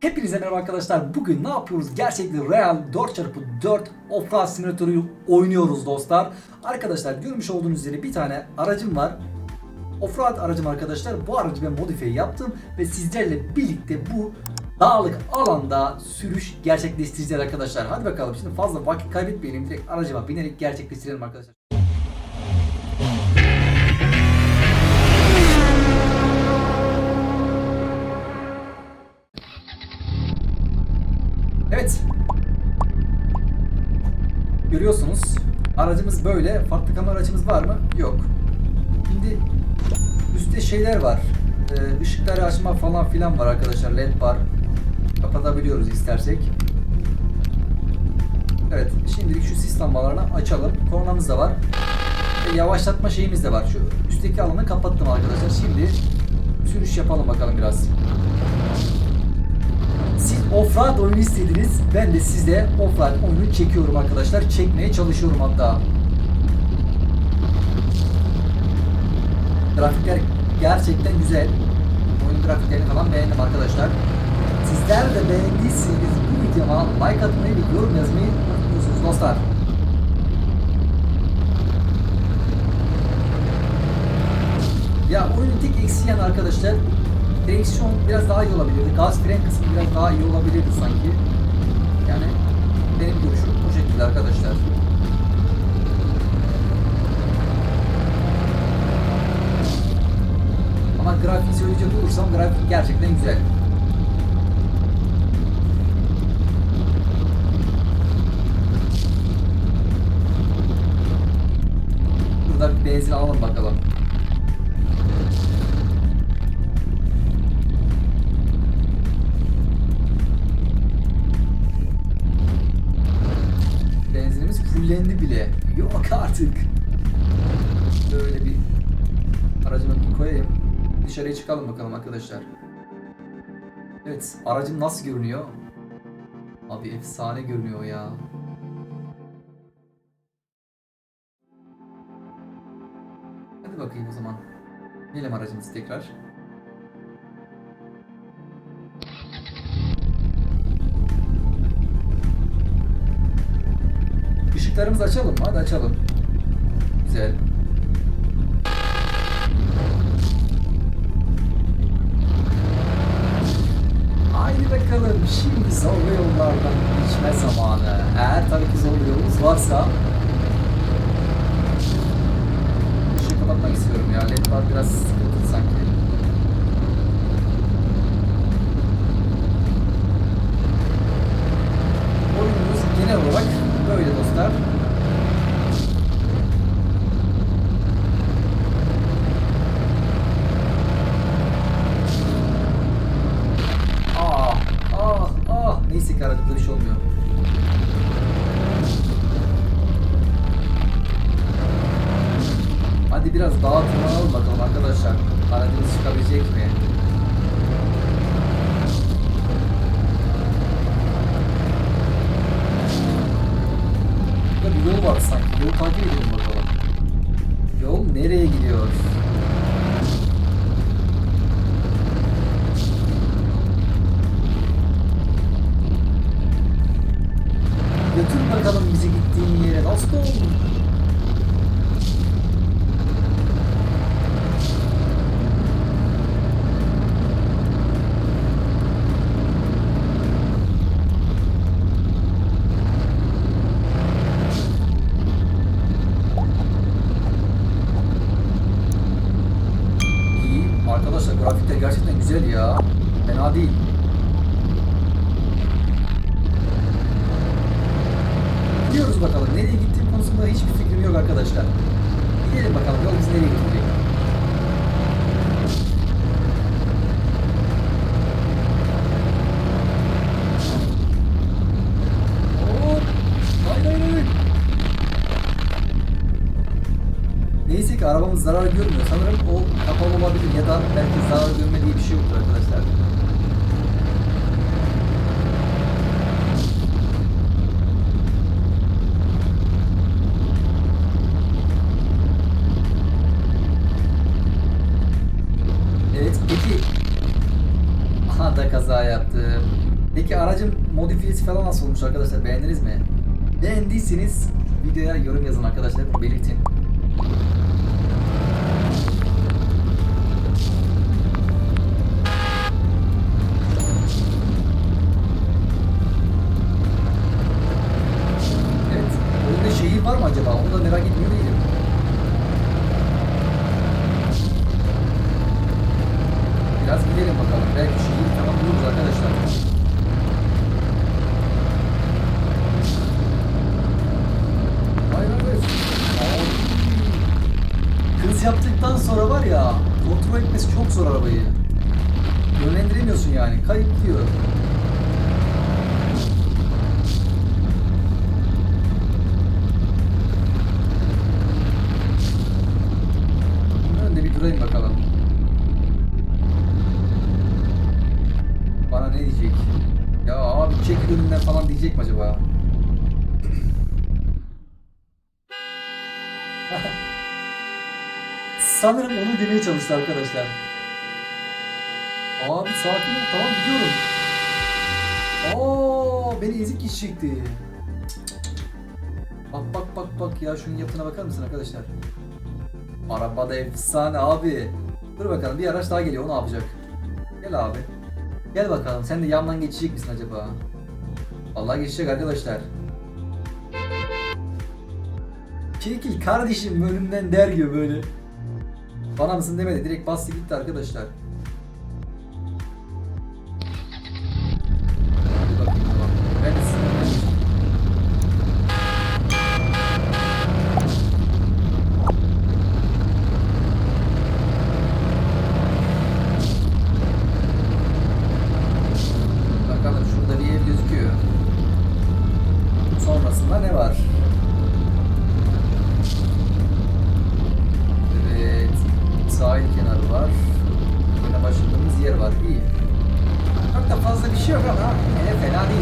Hepinize merhaba arkadaşlar. Bugün ne yapıyoruz? Gerçekten Real 4x4 Offroad Simulator'u oynuyoruz dostlar. Arkadaşlar görmüş olduğunuz üzere bir tane aracım var. Offroad aracım arkadaşlar. Bu aracı ben modifiye yaptım ve sizlerle birlikte bu dağlık alanda sürüş gerçekleştireceğiz arkadaşlar. Hadi bakalım şimdi fazla vakit kaybetmeyelim. Direkt aracıma binerek gerçekleştirelim arkadaşlar. Görüyorsunuz. Aracımız böyle. Farklı kamera açımız var mı? Yok. Şimdi üstte şeyler var. Ee, ışıkları açma falan filan var arkadaşlar. LED var. Kapatabiliyoruz istersek. Evet. Şimdilik şu sis lambalarını açalım. Kornamız da var. Ve yavaşlatma şeyimiz de var. Şu üstteki alanı kapattım arkadaşlar. Şimdi sürüş yapalım bakalım biraz. Offroad oyunu istediniz. Ben de size offroad oyunu çekiyorum arkadaşlar. Çekmeye çalışıyorum hatta. Grafikler gerçekten güzel. Oyun grafiklerini falan beğendim arkadaşlar. Sizler de beğendiyseniz bu videoma like atmayı ve yorum yazmayı unutmuyorsunuz dostlar. Ya oyunun tek eksiği yani arkadaşlar direksiyon biraz daha iyi olabilirdi. Gaz fren kısmı biraz daha iyi olabilirdi sanki. Yani benim görüşüm bu şekilde arkadaşlar. Ama grafik söyleyecek olursam grafik gerçekten güzel. Burada bir benzin alalım bakalım. Fullendi bile. Yok artık. Böyle bir aracımı koyayım. Dışarıya çıkalım bakalım arkadaşlar. Evet, aracım nasıl görünüyor? Abi efsane görünüyor ya. Hadi bakayım o zaman. Binelim aracımızı tekrar. Işıklarımızı açalım mı? Hadi açalım. Güzel. Haydi bakalım şimdi zorlu yollardan geçme zamanı. Eğer tabii ki zorlu yolumuz varsa Işığı kapatmak istiyorum ya. LED biraz sıkıntı sanki. Götür bakalım bizi gittiğin yere dostum. İyi. Arkadaşlar grafikler gerçekten güzel ya. Fena değil. Gidiyoruz bakalım. Nereye gittiğim konusunda hiçbir fikrim yok arkadaşlar. Gidelim bakalım. Yol bizi nereye götürecek? Neyse ki arabamız zarar görmüyor. Sanırım o kapalı olabilir ya da belki zarar görme diye bir şey yoktur arkadaşlar. Evet peki. Aha da kaza yaptım. Peki aracın modifiyesi falan nasıl olmuş arkadaşlar? Beğendiniz mi? Beğendiyseniz videoya yorum yazın arkadaşlar. Belirtin. Var ya kontrol etmesi çok zor arabayı. Yönlendiremiyorsun yani. Kayıtlıyor. Bunun önünde bir durayım bakalım. Bana ne diyecek? Ya abi çekil önümden falan diyecek mi acaba? Sanırım onu demeye çalıştı arkadaşlar. Abi sakin ol tamam gidiyorum. Aa beni ezik çekti. Bak bak bak bak ya şunun yapına bakar mısın arkadaşlar? Arabada efsane abi. Dur bakalım bir araç daha geliyor o ne yapacak? Gel abi. Gel bakalım sen de yandan geçecek misin acaba? Vallahi geçecek arkadaşlar. Çekil kardeşim önümden der gibi böyle. Bana mısın demedi direkt bastı gitti arkadaşlar.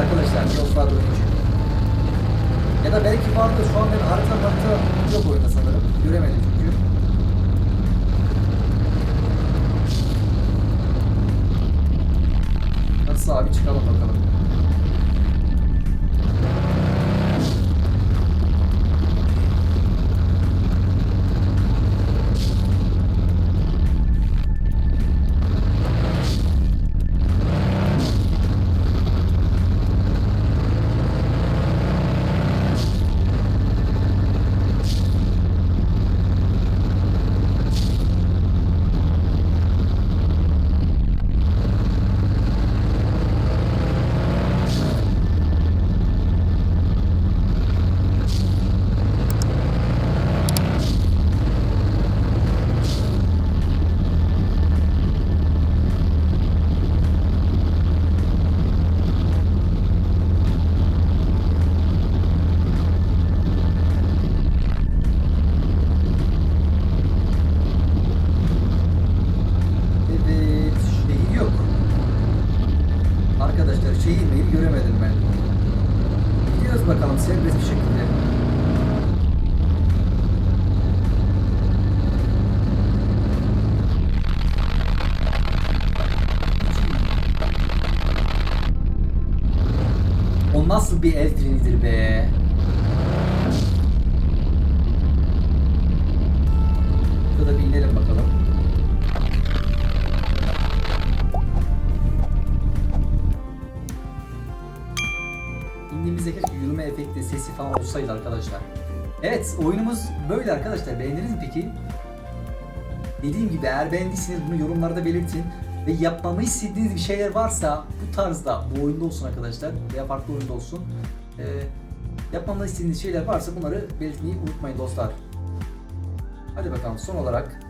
Arkadaşlar. Yollar oyuncu. Ya da belki vardır. Şu an ben harita harita yok oyunda sanırım. Göremedim çünkü. Nasıl abi çıkalım bakalım. Bir el frenidir be? Şurada bir inelim bakalım. İndiğimizde keşke yürüme efekti, sesi falan olsaydı arkadaşlar. Evet, oyunumuz böyle arkadaşlar. Beğendiniz mi peki? Dediğim gibi eğer beğendiyseniz bunu yorumlarda belirtin. Ve yapmamı istediğiniz bir şeyler varsa bu tarzda bu oyunda olsun arkadaşlar veya farklı oyunda olsun. Ee, yapmamı istediğiniz şeyler varsa bunları belirtmeyi unutmayın dostlar. Hadi bakalım son olarak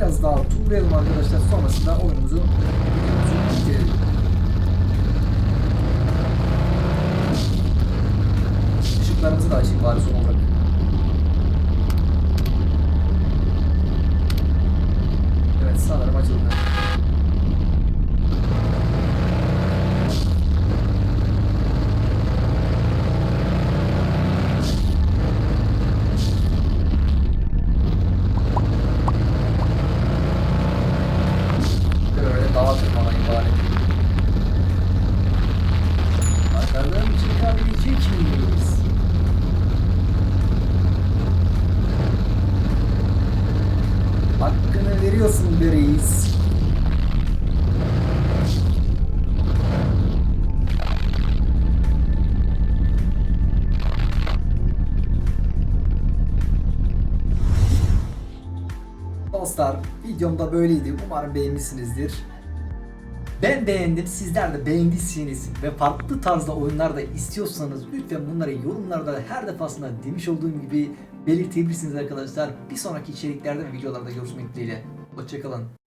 biraz daha turlayalım arkadaşlar. Sonrasında oyunumuzu bitirelim. Işıklarımızı da açayım bari son olarak. Dostlar videomda böyleydi. Umarım beğenmişsinizdir. Ben beğendim. Sizler de beğendiyseniz ve farklı tarzda oyunlar da istiyorsanız lütfen bunları yorumlarda her defasında demiş olduğum gibi belirtebilirsiniz arkadaşlar. Bir sonraki içeriklerde ve videolarda görüşmek dileğiyle. Hoşçakalın.